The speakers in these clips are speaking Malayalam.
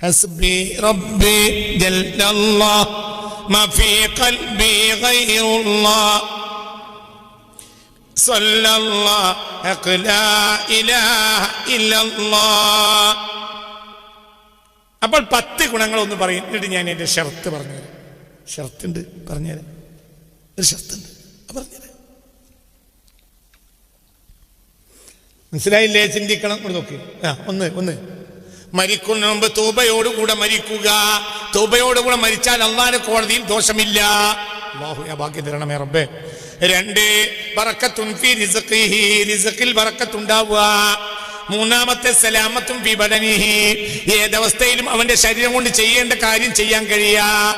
حسبي ربي جل الله ما في قلبي غير الله صلى الله حق لا إله إلا الله അപ്പോൾ പത്ത് ഗുണങ്ങളൊന്ന് പറയും എന്നിട്ട് ഞാൻ എൻ്റെ ഷർത്ത് പറഞ്ഞുതരാം ഷർത്തുണ്ട് പറഞ്ഞുതരാം ഒരു ഷർത്തുണ്ട് അത് പറഞ്ഞുതരാം മനസ്സിലായില്ലേ ചിന്തിക്കണം ഇവിടെ നോക്കി ആ ഒന്ന് ഒന്ന് മരിക്കുന്നതിന് മുമ്പ് തൂബയോടുകൂടെ മരിക്കുക. തൂബയോടുകൂടെ മരിച്ചാൽ അള്ളാന്റെ കോടതിയിൽ ദോഷമില്ല. തരണമേ റബ്ബേ. രണ്ട് മൂന്നാമത്തെ സലാമത്തും ഫി ഏതവസ്ഥയിലും അവന്റെ ശരീരം കൊണ്ട് ചെയ്യേണ്ട കാര്യം ചെയ്യാൻ കഴിയാ.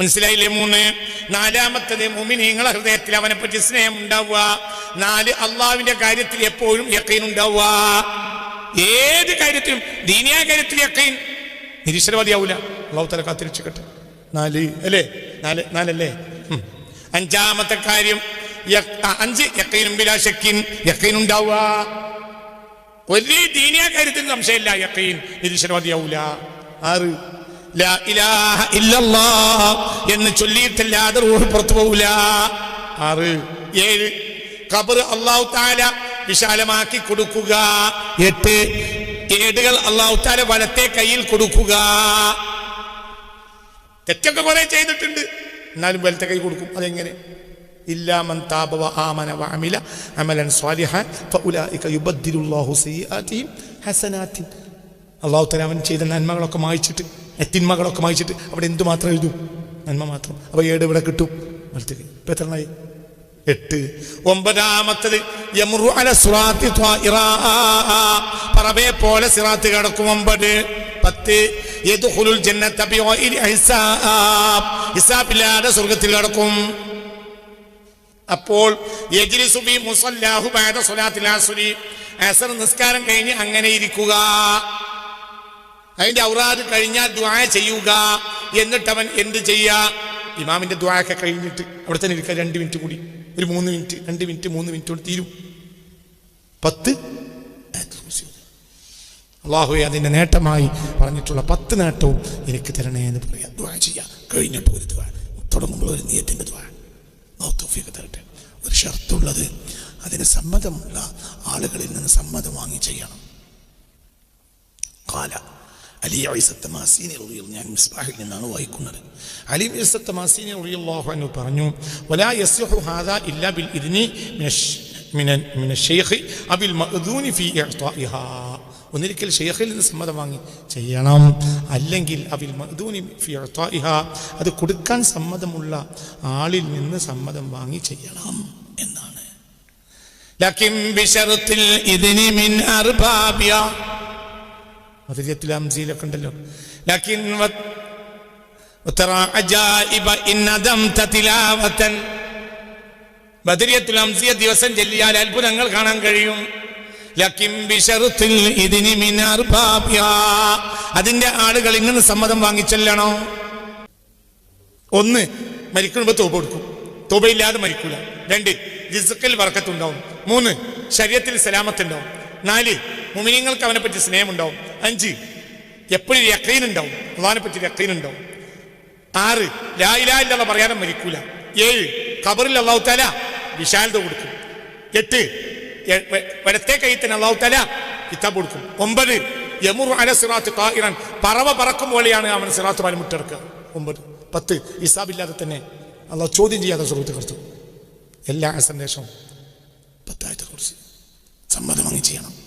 മനസ്സിലായില്ലേ മൂന്ന്? നാലാമത്തത് മുമിനീങ്ങളെ ഹൃദയത്തിൽ അവനെ പറ്റി സ്നേഹം ഉണ്ടാവുക. നാല് അള്ളാവിന്റെ കാര്യത്തിൽ എപ്പോഴും യക്കീൻ ഉണ്ടാവുക. ഏത് കാര്യത്തിലും ദീനിയായ കാര്യത്തിൽ യക്കീൻ നിരീശ്വരവാദിയാവൂല. അള്ളാഹു തല കാത്തിരിച്ചിക്കട്ടെ നാല് അല്ലേ? നാല് നാലല്ലേ? അഞ്ചാമത്തെ കാര്യം അഞ്ച് യക്കൈനും ബിലാശക്കിൻ യക്കീൻ ഒരു ദീനിയ കാര്യത്തിന് സംശയമില്ല യക്കൈൻ നിരീശ്വരവാദിയാവൂല. ആറ് എന്ന് ചൊല്ലിയിട്ടല്ലാതെ റൂഹ് പുറത്തു പോകൂല ആറ് ഏഴ് ഖബർ അള്ളാഹു താല വിശാലമാക്കി കൊടുക്കുക. എട്ട് ഏടുകൾ അള്ളാഹുത്താല വലത്തെ കയ്യിൽ കൊടുക്കുക. തെറ്റൊക്കെ കുറെ ചെയ്തിട്ടുണ്ട്. എന്നാലും വലത്തെ കൈ കൊടുക്കും. അതെങ്ങനെ? ഇല്ലാമൻ താപവ ആമന വാമില അമലൻ സ്വാലിഹാൻ ഹസനാത്തിൻ. അള്ളാഹു തല അവൻ ചെയ്ത നന്മകളൊക്കെ മായിച്ചിട്ട് എത്തിന്മകളൊക്കെ മായിച്ചിട്ട് അവിടെ എന്തു മാത്രം എഴുതും? നന്മ മാത്രം. അപ്പോൾ ഏട് ഇവിടെ കിട്ടും. വലത്തെ കൈ. ഇപ്പം എട്ട്. ഒമ്പതാമത്തത്. പറവയെ പോലെ സിറാത്ത് കിടക്കും ഒമ്പത്. പത്ത് ഹിസാബില്ലാതെ സ്വർഗത്തിൽ കിടക്കും. അപ്പോൾ നിസ്കാരം കഴിഞ്ഞ് അങ്ങനെ ഇരിക്കുക. അതിന്റെ ഔറാദ് കഴിഞ്ഞാൽ ദ്വായ ചെയ്യുക. എന്നിട്ട് അവൻ എന്ത് ചെയ്യാ ഇമാമിന്റെ ദ്വാ ഒക്കെ കഴിഞ്ഞിട്ട് അവിടെ തന്നെ ഇരിക്കുക. രണ്ട് മിനിറ്റ് കൂടി. ഒരു മൂന്ന് മിനിറ്റ് രണ്ട് മിനിറ്റ് മൂന്ന് മിനിറ്റ് കൊണ്ട് തീരും. പത്ത്? അള്ളാഹു അതിന്റെ നേട്ടമായി പറഞ്ഞിട്ടുള്ള പത്ത് നേട്ടവും എനിക്ക് തരണേ എന്ന് പറയാം. ദ്വാ ചെയ്യാം. കഴിഞ്ഞിട്ട് ഒരു ദ്വാ തുടങ്ങുമ്പോൾ ഒരു നീയത്തിന്റെ ദ്വാ തൗഫീഖ് തരട്ടെ. ഒരു ഷർത്തുള്ളത് അതിന് സമ്മതമുള്ള ആളുകളിൽ നിന്ന് സമ്മതം വാങ്ങി ചെയ്യണം. കാല. അലി ഐസത്ത് മാസീനി റളിയൽ ഞാൻ മിസ്ബാഹിൽ നിന്നാണ് വായിക്കുന്നത്. അലി ഐസത്ത് മാസീനി റളിയല്ലാഹു അൻഹു പറഞ്ഞു വലാ യസ്ഹു ഹാദാ ഇല്ലാ ബിൽ ഇദ്നി മിന ഷെയ്ഖ് അബിൽ മഅദൂനി ഫീ ഇഅ്താഇഹാ. ഒന്നിരിക്കൽ ഷെയ്ഖിൽ നിന്ന് സമ്മതം വാങ്ങി ചെയ്യണം. അല്ലെങ്കിൽ അബിൽ മഅദൂനി ഫീ ഇഅ്താഇഹാ അത് കൊടുക്കാൻ സമ്മതമുള്ള ആളിൽ നിന്ന് സമ്മതം വാങ്ങി ചെയ്യണം എന്നാണ്. ലക്കിം ബിശർത്തിൽ ഇതിനി മിൻ അർബാബിയ ദിവസം ചെല്ലിയാൽ അത്ഭുതങ്ങൾ കാണാൻ കഴിയും. അതിന്റെ ആളുകൾ ഇങ്ങനെ സമ്മതം വാങ്ങിച്ചല്ലാണോ ഒന്ന് മരിക്കുമ്പോ തോപ്പ് കൊടുക്കും. തോപയില്ലാതെ മരിക്കൂല. രണ്ട് റിസുക്കിൽ വർക്കത്തുണ്ടാവും മൂന്ന് ശരീരത്തിൽ സലാമത്തുണ്ടാവും. നാല് മുമിനിങ്ങൾക്ക് അവനെ പറ്റി സ്നേഹമുണ്ടാവും. അഞ്ച് എപ്പോഴും യക്കീൻ ഉണ്ടാവും. അള്ളഹാനെ പറ്റി യക്കീൻ ഉണ്ടാവും. ആറ് ലായിലായില്ല പറയാനും മരിക്കൂല ഏഴ് ഖബറിൽ അള്ളാഹുത്താല തല വിശാലത കൊടുക്കും. എട്ട് വരത്തെ കൈത്തിന് അള്ളാഹു തല കിതാബ് കൊടുക്കും. ഒമ്പത് യമുർ അല സിറാത്ത് ഖായിറൻ. പറവ പറക്കും പോലെയാണ് അവൻ സിറാത്ത് പാലം മുട്ടെടുക്കുക ഒമ്പത് പത്ത് ഇസാബില്ലാതെ തന്നെ അള്ളാഹ് ചോദ്യം ചെയ്യാതെ സുഹൃത്ത് കർത്തു എല്ലാ സന്ദേശവും പത്തായത്തെ കുറിച്ച് സമ്മതം വാങ്ങി ചെയ്യണം.